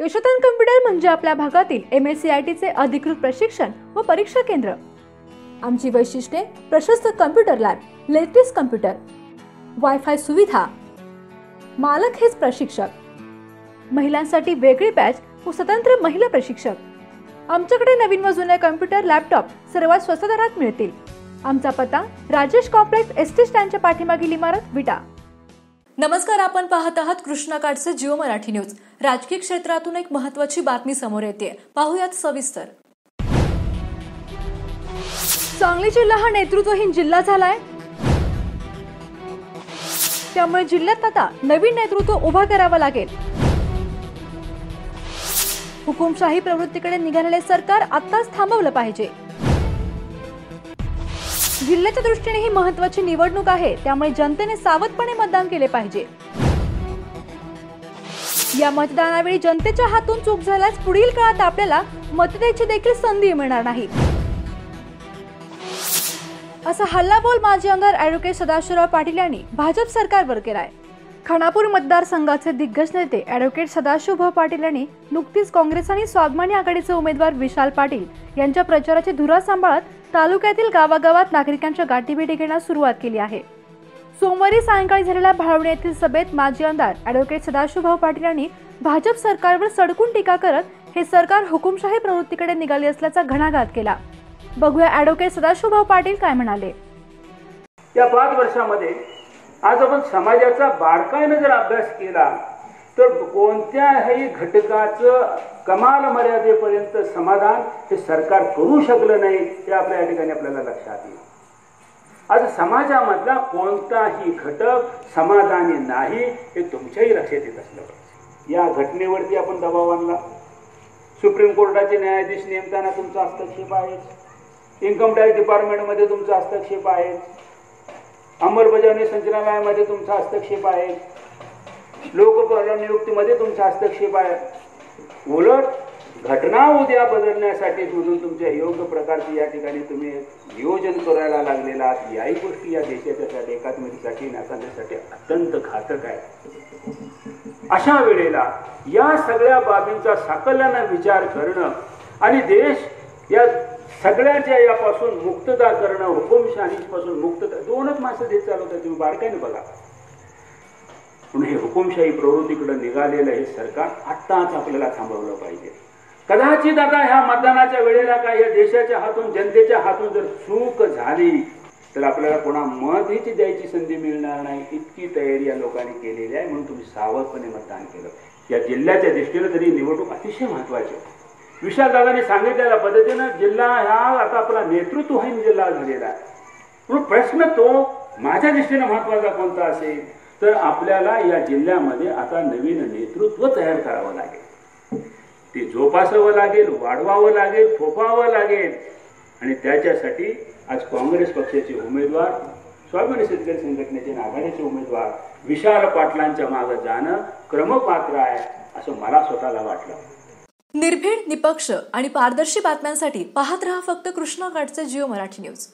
Yashodhan computer म्हणजे आपल्या भागातील एम एस सी आय टीचे अधिकृत प्रशिक्षण व परीक्षा केंद्र. आमची वैशिष्ट्ये प्रशस्त computer lab latest computer wifi सुविधा मालक हेच प्रशिक्षक. महिलांसाठी वेगळी बॅच व स्वतंत्र महिला प्रशिक्षक. आमच्याकडे नवीन व जुने कम्प्युटर लॅपटॉप सर्वात स्वस्त दरात मिळतील. आमचा पत्ता राजेश कॉम्प्लेक्स एस टी स्टँडच्या पाठीमागील इमारत विटा. नमस्कार आपण पाहत आहात कृष्णाकाठचे जिओ मराठी न्यूज. राजकीय क्षेत्रातून एक महत्वाची बातमी समोर येते पाहूयात सविस्तर. सांगली जिल्हा हा नेतृत्वहीन जिल्हा झालाय. त्यामुळे जिल्ह्यात आता नवीन नेतृत्व उभा करावं लागेल. हुकुमशाही प्रवृत्तीकडे निघालेले सरकार आत्ताच थांबवलं पाहिजे. जिल्ह्याच्या दृष्टीने ही महत्वाची निवडणूक आहे त्यामुळे जनतेने सावधपणे मतदान केले पाहिजे. या मतदानावेळी जनतेच्या हातून चूक झाल्यास पुढील काळात आपल्याला मतदेची देखील संधी मिळणार नाही. असा हल्लाबोल माजी आमदार ऍडव्होकेट सदाशिवराव पाटील यांनी भाजप सरकारवर केलाय. खानापूर मतदारसंघाचे दिग्गज नेते ऍडव्होकेट सदाशिवभाऊ पाटील यांनी नुकतीच काँग्रेस आणि स्वाभिमानी आघाडीचे उमेदवार विशाल पाटील यांच्या प्रचाराची धुरा सांभाळत तालुक्यातील गावागावात नागरिकांच्या गाठीभेटी घेण्यास सुरुवात केली आहे. सोमवारी सायंकाळी झालेल्या भाळवणे येथील सभेत माजी आमदार ऍडव्होकेट सदाशिवभाऊ पाटील यांनी भाजप सरकारवर सडकून टीका करत हे सरकार हुकुमशाही प्रवृत्तीकडे निघाले असल्याचा घणाघात केला. बघूया ऍडव्होकेट सदाशिवभाऊ पाटील काय म्हणाले. या पाच वर्षामध्ये आज आपण समाजाचा बारकाईनं जर अभ्यास केला तर कोणत्याही घटकाचं कमाल मर्यादेपर्यंत समाधान हे सरकार करू शकलं नाही हे आपल्या या ठिकाणी आपल्याला लक्षात येईल. आज समाजामधला कोणताही घटक समाधानी नाही हे तुमच्याही लक्षात येत असलं पाहिजे. या घटनेवरती आपण दबाव आणला. सुप्रीम कोर्टाचे न्यायाधीश नेमताना तुमचा हस्तक्षेप आहे इन्कम टॅक्स डिपार्टमेंटमध्ये तुमचा हस्तक्षेप आहे अंमलबजावणी संचालनालयामध्ये तुमचा हस्तक्षेप आहे. लोकपाल नियुक्तीमध्ये तुमचा हस्तक्षेप आहे. उलट घटना उद्या बदलण्यासाठी म्हणून तुमच्या योग्य प्रकारचे या ठिकाणी तुम्ही नियोजन करायला लागलेला आहात. याही गोष्टी या देशाच्या एकात्मतेसाठी नाकारण्यासाठी अत्यंत घातक आहे अशा वेळेला या सगळ्या बाबींचा साकल्यानं विचार करणं आणि देश या सगळ्याच्या यापासून मुक्तता करणं हुकुमशाहीपासून मुक्तता दोनच माणसं देत चालवतात तुम्ही बारकाईने बघा. म्हणून हे हुकुमशाही प्रवृत्तीकडे निघालेलं हे सरकार आत्ताच आपल्याला थांबवलं पाहिजे. कदाचित आता ह्या मतदानाच्या वेळेला काय या देशाच्या हातून जनतेच्या हातून जर चूक झाली तर आपल्याला कोणा मतही द्यायची संधी मिळणार नाही. इतकी तयारी या लोकांनी केलेली आहे म्हणून तुम्ही सावधपणे मतदान केलं. या जिल्ह्याच्या दृष्टीनं तरी निवडणूक अतिशय महत्वाची आहे. विशाल दादाने सांगितलेल्या पद्धतीनं जिल्हा हा आता आपला नेतृत्वहीन जिल्हा झालेला आहे. म्हणून प्रश्न तो माझ्या दृष्टीने महत्त्वाचा कोणता असेल? तर आपल्याला या जिल्ह्यामध्ये आता नवीन नेतृत्व तयार करावं लागेल. ते जोपासावं लागेल वाढवावं लागेल थोपावं लागेल. आणि त्याच्यासाठी आज काँग्रेस पक्षाचे उमेदवार स्वाभिमानी शेतकरी संघटनेचे आघाडीचे उमेदवार विशाल पाटलांच्या मागे जाणं क्रमपात्र आहे असं मला स्वतःला वाटलं. निर्भीड निपक्ष आणि पारदर्शी बातम्यांसाठी पाहत रहा फक्त कृष्णा कृष्णाकाठचे जिओ मराठी न्यूज.